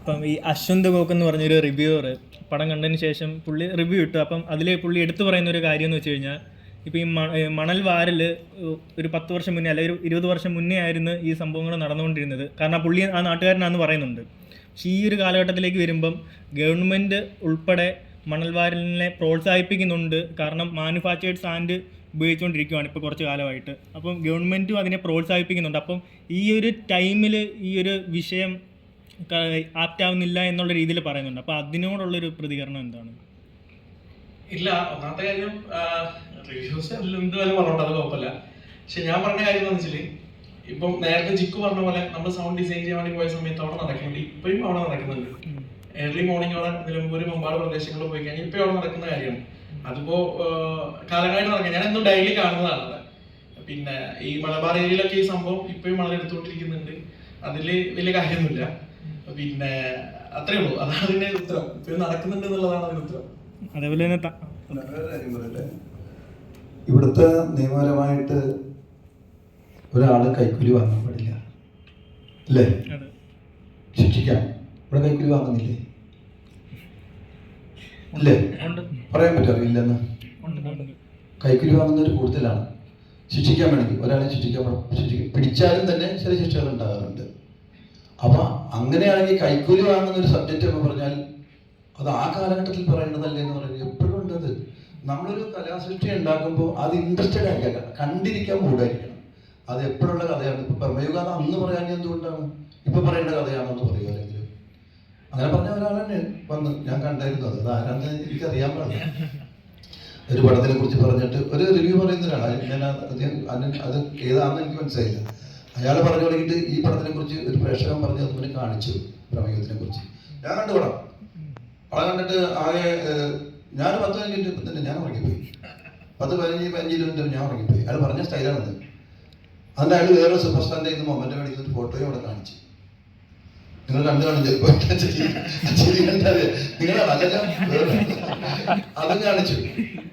അപ്പം ഈ അശ്വന്ത് ഗോക്ക് എന്ന് പറഞ്ഞൊരു റിവ്യൂവർ പടം കണ്ടതിന് ശേഷം പുള്ളി റിവ്യൂ ഇട്ടു. അപ്പം അതിൽ പുള്ളി എടുത്തു പറയുന്ന ഒരു കാര്യം എന്ന് വെച്ച് കഴിഞ്ഞാൽ ഇപ്പോൾ ഈ മണൽ വാരൽ ഒരു പത്ത് വർഷം മുന്നേ അല്ലെങ്കിൽ ഒരു ഇരുപത് വർഷം മുന്നേ ആയിരുന്നു ഈ സംഭവങ്ങൾ നടന്നുകൊണ്ടിരുന്നത്. കാരണം പുള്ളി ആ നാട്ടുകാരനാന്ന് പറയുന്നുണ്ട്. പക്ഷേ ഈ ഒരു കാലഘട്ടത്തിലേക്ക് വരുമ്പം ഗവൺമെന്റ് ഉൾപ്പെടെ മണൽ വാരലിനെ പ്രോത്സാഹിപ്പിക്കുന്നുണ്ട്. കാരണം മാനുഫാക്ചേർഡ് സാൻഡ് ഉപയോഗിച്ചുകൊണ്ടിരിക്കുകയാണ് ഇപ്പോൾ കുറച്ച് കാലമായിട്ട്. അപ്പം ഗവൺമെന്റും അതിനെ പ്രോത്സാഹിപ്പിക്കുന്നുണ്ട്. അപ്പം ഈ ഒരു ടൈമിൽ ഈ ഒരു വിഷയം ആപ്റ്റാവുന്നില്ല എന്നുള്ള രീതിയിൽ പറയുന്നുണ്ട്. അപ്പോൾ അതിനോടുള്ളൊരു പ്രതികരണം എന്താണ്? ഇല്ല ഒന്നാമത്തെ കാര്യം റിവ്യൂസ് എന്തുവരെ പറഞ്ഞോട്ടെ അത് കുഴപ്പമില്ല. പക്ഷെ ഞാൻ പറഞ്ഞ കാര്യം എന്താണെന്ന് വെച്ചാൽ ഇപ്പം നേരത്തെ ജിക്കു പറഞ്ഞ പോലെ നമ്മൾ സൗണ്ട് ഡിസൈൻ ചെയ്യാൻ വേണ്ടി പോയ സമയത്ത് അവിടെ നടക്കുന്നുണ്ട് ഇപ്പോഴും അവിടെ നടക്കുന്നുണ്ട്. ഏർലി മോർണിംഗ് അവിടെ നിലമ്പൂര് മുമ്പാട് പ്രദേശങ്ങളിൽ പോയി കഴിഞ്ഞാൽ ഇപ്പൊ അവിടെ നടക്കുന്ന കാര്യമാണ്. അതിപ്പോ കാലങ്ങളായിട്ട് നടക്കുക. ഞാൻ എന്നും ഡെയിലി കാണുന്നതാണ് പിന്നെ ഈ മലബാർ ഏരിയയിലൊക്കെ ഈ സംഭവം ഇപ്പോഴും വളരെ എടുത്തുകൊണ്ടിരിക്കുന്നുണ്ട്. അതിൽ വലിയ കാര്യമൊന്നുമില്ല. പിന്നെ അത്രേ ഉള്ളൂ. അതാണ് അതിന്റെ ഉത്തരം. ഇപ്പൊ നടക്കുന്നുണ്ട് എന്നുള്ളതാണ് അതിന്റെ ഉത്തരം. അതേപോലെ തന്നെ ഇവിടുത്തെ നിയമപരമായിട്ട് ഒരാൾ കൈക്കൂലി വാങ്ങാൻ പാടില്ല. അല്ലേ? ശിക്ഷിക്കാം. ഇവിടെ കൈക്കൂലി വാങ്ങുന്നില്ലേ? അല്ലേ പറയാൻ പറ്റുമോ? ഇല്ലെന്ന് കൈക്കൂലി വാങ്ങുന്നവർ കൂടുതലാണ്. ശിക്ഷിക്കാൻ വേണമെങ്കിൽ. ഒരാളെ ശിക്ഷിക്കാൻ ശിക്ഷിക്ക പിടിച്ചാലും തന്നെ ചില ശിക്ഷകൾ ഉണ്ടാകാറുണ്ട്. അപ്പൊ അങ്ങനെയാണെങ്കിൽ കൈക്കൂലി വാങ്ങുന്ന ഒരു സബ്ജക്റ്റ് എന്ന് പറഞ്ഞാൽ അത് ആ കാലഘട്ടത്തിൽ പറയേണ്ടതല്ലേ എന്ന് പറയുന്നത് എപ്പോഴും ഉണ്ടത് നമ്മളൊരു കലാസൃഷ്ടി ഉണ്ടാക്കുമ്പോൾ അത് ഇൻട്രസ്റ്റഡ് ആയിരിക്കണം കണ്ടിരിക്കാൻ മൂടായിരിക്കണം. അത് എപ്പോഴുള്ള കഥയാണ്. ഇപ്പൊ പ്രമേയുക അത് അന്ന് പറയാൻ എന്തുകൊണ്ടാണ്? ഇപ്പൊ പറയേണ്ട കഥയാണെന്ന് പറയുക അല്ലെങ്കിൽ അങ്ങനെ പറഞ്ഞ ഒരാളാണ് വന്ന് ഞാൻ കണ്ടായിരുന്നു. അത് ആരാന്ന് എനിക്ക് അറിയാൻ ഒരു പടത്തിനെ കുറിച്ച് പറഞ്ഞിട്ട് ഒരു റിവ്യൂ പറയുന്ന ഒരാളാണ് ഞാൻ അത് ഏതാണെന്ന് എനിക്ക് മനസ്സിലായില്ല. അയാൾ പറഞ്ഞു തുടങ്ങിയിട്ട് ഈ പടത്തിനെ കുറിച്ച് ഒരു പ്രേക്ഷകൻ പറഞ്ഞ് അതുപോലെ കാണിച്ചു പ്രമേയത്തിനെ കുറിച്ച് ഞാൻ കണ്ടു പടം. പടം കണ്ടിട്ട് ആകെ ഞാൻ പത്ത് പതിനഞ്ച് മിനിറ്റ് തന്നെ ഞാൻ ഉറങ്ങിപ്പോയി. പത്ത് പതിനഞ്ച് പതിനഞ്ച് ഇരുപത് ഞാൻ ഉറങ്ങിപ്പോയി. അയാൾ പറഞ്ഞ സ്റ്റൈലാണത് അതിന്റെ അയാൾ വേറെ സൂപ്പർ സ്റ്റാറിന്റെ ഇന്ന് മൊമെന്റ് മേടിക്കുന്ന ഒരു ഫോട്ടോയും അവിടെ കാണിച്ചു. നിങ്ങൾ കണ്ടു കാണിച്ചു നിങ്ങൾ അതും കാണിച്ചു.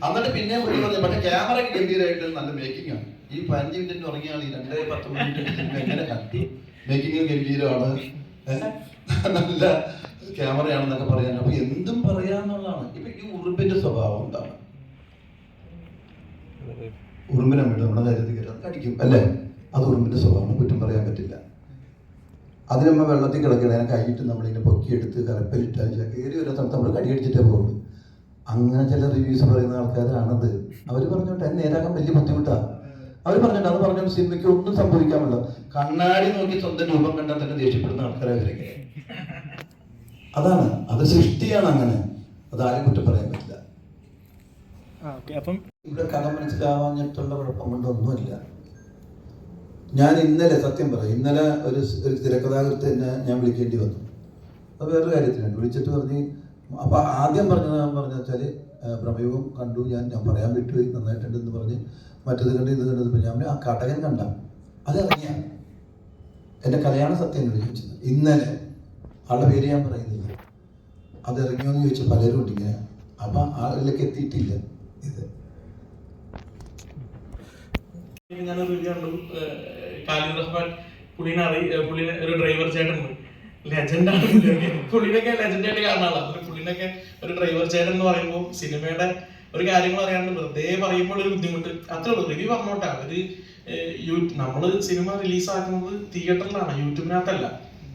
എന്നിട്ട് പിന്നെ പുള്ളി പറഞ്ഞു പക്ഷെ ക്യാമറ ഗംഭീരമായിട്ട് നല്ല മേക്കിംഗ് ആണ്. ഈ പതിനഞ്ച് മിനിറ്റ് ഉറങ്ങിയാണ് ഈ രണ്ടേ പത്ത് മിനിറ്റ് എങ്ങനെ ഗംഭീരമാണ്? നല്ല ക്യാമറയാണെന്നൊക്കെ പറയാൻ അപ്പൊ എന്തും പറയാന്നുള്ളതാണ്. ഇപ്പൊ ഈ ഉറുമ്പിന്റെ സ്വഭാവം എന്താണ്? ഉറുമ്പിനെ വേണ്ടി നമ്മുടെ കാര്യത്തിൽ കടിക്കും അല്ലേ? അത് ഉറുമ്പിന്റെ സ്വഭാവം കുറ്റം പറയാൻ പറ്റില്ല. നമ്മൾ വെള്ളത്തിൽ കിടക്കണം അതിനെ കൈയിട്ട് നമ്മളിങ്ങനെ പൊക്കിയെടുത്ത് കരപ്പലിട്ടാൽ കയറി ഒരു സ്ഥലത്ത് നമ്മൾ കടിയടിച്ചിട്ടേ പോകുള്ളൂ അങ്ങനെ ചില റിവ്യൂസ് പറയുന്ന ആൾക്കാരാണത്. അവർ പറഞ്ഞോട്ടെ നേരാകാൻ വലിയ ബുദ്ധിമുട്ടാണ് അവർ പറഞ്ഞിട്ട് അത് പറഞ്ഞ സിനിമയ്ക്ക് ഒന്നും സംഭവിക്കാമല്ലോ. കണ്ണാടി നോക്കി സ്വന്തം രൂപം കണ്ടാൽ തന്നെ ദേഷ്യപ്പെടുന്ന ആൾക്കാരെ അവരൊക്കെ. അതാണ്. അത് സൃഷ്ടിയാണ് അങ്ങനെ. അത് ആരും കുറ്റം പറയാൻ പറ്റില്ല. ഇവിടെ കഥ മനസ്സിലാവാഞ്ഞിട്ടുള്ള കുഴപ്പം കൊണ്ടൊന്നുമില്ല ഞാൻ ഇന്നലെ സത്യം പറയാം ഇന്നലെ ഒരു ഒരു തിരക്കഥാകൃത്ത് എന്നെ ഞാൻ വിളിക്കേണ്ടി വന്നു. അത് വേറൊരു കാര്യത്തിലാണ് വിളിച്ചിട്ട് പറഞ്ഞ് അപ്പൊ ആദ്യം പറഞ്ഞത് ഞാൻ പറഞ്ഞ പ്രമേയവും കണ്ടു. ഞാൻ ഞാൻ പറയാൻ വിട്ടുപോയി നന്നായിട്ടുണ്ടെന്ന് പറഞ്ഞ് മറ്റത് കണ്ട് ഇത് കണ്ടത് ഞാൻ ആ കടകൻ കണ്ട. അത് ഇറങ്ങിയ. എന്റെ കഥയാണ് സത്യം എന്നോട് ചോദിച്ചത്. ഇന്നലെ ആളുടെ പേര് ഞാൻ പറയുന്നില്ല. അത് ഇറങ്ങിയോ ചോദിച്ച പലരും ഉണ്ട് ഇങ്ങനെ. അപ്പൊ ആളിലേക്ക് എത്തിയിട്ടില്ല ഇത്. ഞാനൊരു വീഡിയോ കണ്ടു. കാലിദ് റഹ്മാൻ പുള്ളിനെ അറി പുള്ളിനെ ഒരു ഡ്രൈവർ ചേട്ടൻ ലെജൻഡാണ് പുള്ളിനൊക്കെ ലെജൻഡായിട്ട് കാണുന്ന ആളാണ് ഒരു ഡ്രൈവർ ചേട്ടൻ എന്ന് പറയുമ്പോൾ സിനിമയുടെ ഒരു കാര്യങ്ങൾ അറിയാണ്ട് വെറുതെ പറയുമ്പോൾ ഒരു ബുദ്ധിമുട്ട്. അത്രേ ഉള്ളൂ. റിവ്യൂ പറഞ്ഞോട്ടെ. അവർ നമ്മൾ സിനിമ റിലീസാക്കുന്നത് തിയേറ്ററിലാണ് യൂട്യൂബിനകത്തല്ല.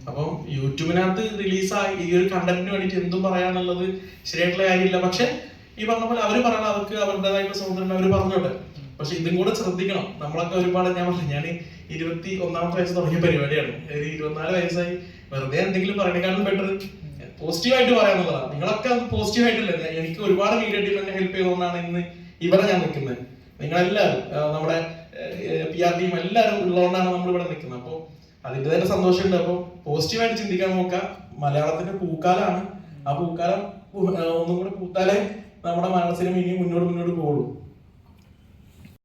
അപ്പം യൂട്യൂബിനകത്ത് റിലീസായി ഈ ഒരു കണ്ടന്റിന് വേണ്ടിയിട്ട് എന്തും പറയാനുള്ളത് ശരിയായിട്ടുള്ള കാര്യമില്ല. പക്ഷെ ഈ പറഞ്ഞ പോലെ അവർ പറയണം അവർക്ക് അവരുടേതായിട്ടുള്ള സ്വാതന്ത്ര്യം അവർ പറഞ്ഞോട്ടെ. പക്ഷെ ഇതും കൂടെ ശ്രദ്ധിക്കണം. നമ്മളൊക്കെ ഒരുപാട് ഞാൻ പറഞ്ഞു ഞാൻ ഇരുപത്തി ഒന്നാമത്തെ വയസ്സ് തുടങ്ങിയ പരിപാടിയാണ്. ഇരുപത്തിനാല് വയസ്സായി വെറുതെ എന്തെങ്കിലും പറയണേക്കാളും ബെറ്റർ പോസിറ്റീവായിട്ട് പറയാന്നുള്ളതാണ് നിങ്ങളൊക്കെ പോസിറ്റീവ് ആയിട്ടല്ലേ എനിക്ക് ഒരുപാട് മീഡിയ ടീം എന്നെ ഹെൽപ്പ് ചെയ്തുകൊണ്ടാണ് ഇന്ന് ഇവിടെ ഞാൻ നിൽക്കുന്നത്. നിങ്ങളെല്ലാവരും നമ്മുടെ പി ആർ ടീം എല്ലാവരും ഉള്ളതുകൊണ്ടാണ് നമ്മൾ ഇവിടെ നിൽക്കുന്നത്. അപ്പോൾ അതിന്റെ തന്നെ സന്തോഷമുണ്ട്. അപ്പോൾ പോസിറ്റീവായിട്ട് ചിന്തിക്കാൻ നോക്കുക. മലയാളത്തിന്റെ പൂക്കാലാണ്. ആ പൂക്കാലം ഒന്നും കൂടെ പൂത്താലേ നമ്മുടെ മനസ്സിലും ഇനി മുന്നോട്ട് മുന്നോട്ട് പോകുള്ളൂ.